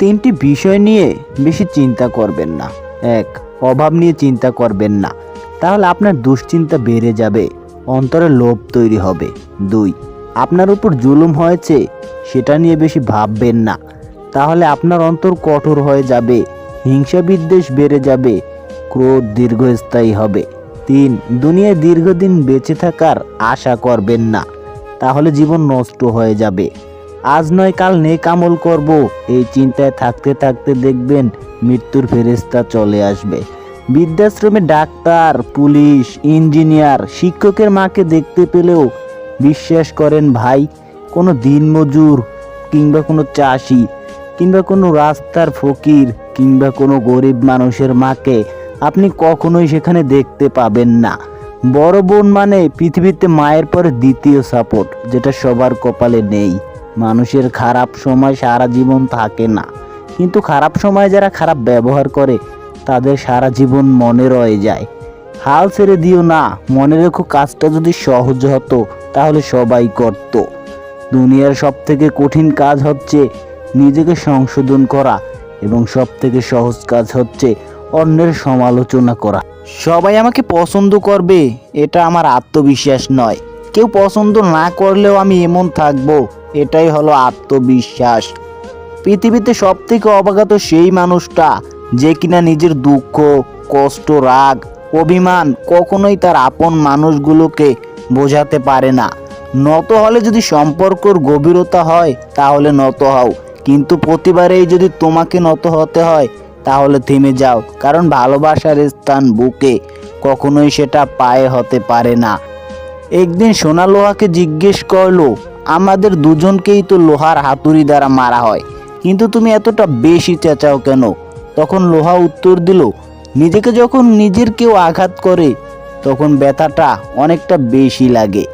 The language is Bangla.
তিনটি বিষয় নিয়ে বেশি চিন্তা করবেন না। এক, অভাব নিয়ে চিন্তা করবেন না। তাহলে আপনার দুশ্চিন্তা বেড়ে যাবে, অন্তরে লোভ তৈরি হবে। দুই, আপনার উপর জুলুম হয়েছে, সেটা নিয়ে বেশি ভাববেন না। তাহলে আপনার অন্তর কঠোর হয়ে যাবে, হিংসা বিদ্বেষ বেড়ে যাবে, ক্রোধ দীর্ঘস্থায়ী হবে। তিন, দুনিয়ায় দীর্ঘদিন বেঁচে থাকার আশা করবেন না। তাহলে জীবন নষ্ট হয়ে যাবে। আজ নয়, কাল নেক আমল করব। এই চিন্তায় থাকতে থাকতে দেখবেন মৃত্যুর ফেরেস্তা চলে আসবে। বৃদ্ধাশ্রমে ডাক্তার, পুলিশ, ইঞ্জিনিয়ার, শিক্ষকের মাকে দেখতে পেলেও বিশ্বাস করেন ভাই, কোনো দিনমজুর কিংবা কোনো চাষি কিংবা কোনো রাস্তার ফকির কিংবা কোনো গরিব মানুষের মাকে আপনি কখনোই সেখানে দেখতে পাবেন না। বড় বোন মানে পৃথিবীতে মায়ের পরে দ্বিতীয় সাপোর্ট, যেটা সবার কপালে নেই। মানুষের খারাপ সময় সারা জীবন থাকে না। কিন্তু খারাপ সময় যারা খারাপ ব্যবহার করে, তাদের সারা জীবন মনে রয়ে যায়। হাল ছেড়ে দিও না, মনে রেখো কাজটা যদি সহজ হতো, তাহলে সবাই করত। দুনিয়ার সব থেকে কঠিন কাজ হচ্ছে নিজেকে সংশোধন করা এবং সব থেকে সহজ কাজ হচ্ছে অন্যের সমালোচনা করা। সবাই আমাকে পছন্দ করবে, এটা আমার আত্মবিশ্বাস নয়। কেউ পছন্দ না করলেও আমি এমন থাকব। এটাই হলো আত্মবিশ্বাস। পৃথিবীতে সব থেকে অবগত সেই মানুষটা যে কিনা নিজের দুঃখ, কষ্ট, রাগ, অভিমান কখনোই তার আপন মানুষগুলোকে বোঝাতে পারে না। নত হলে যদি সম্পর্কর গভীরতা হয়, তাহলে নত হও। কিন্তু প্রতিবারেই যদি তোমাকে নত হতে হয়, তাহলে থেমে যাও। কারণ ভালোবাসার স্থান বুকে কখনোই সেটা পায়ে হতে পারে না। একদিন সোনা লোহাকে জিজ্ঞেস করল আমাদের দুজনকেই তো লোহার হাতুড়ি দ্বারা মারা হয়। কিন্তু তুমি এতটা বেশি চেঁচাও কেন? তখন লোহা উত্তর দিল, নিজেকে যখন নিজের কেউ আঘাত করে, তখন ব্যথাটা অনেকটা বেশি লাগে।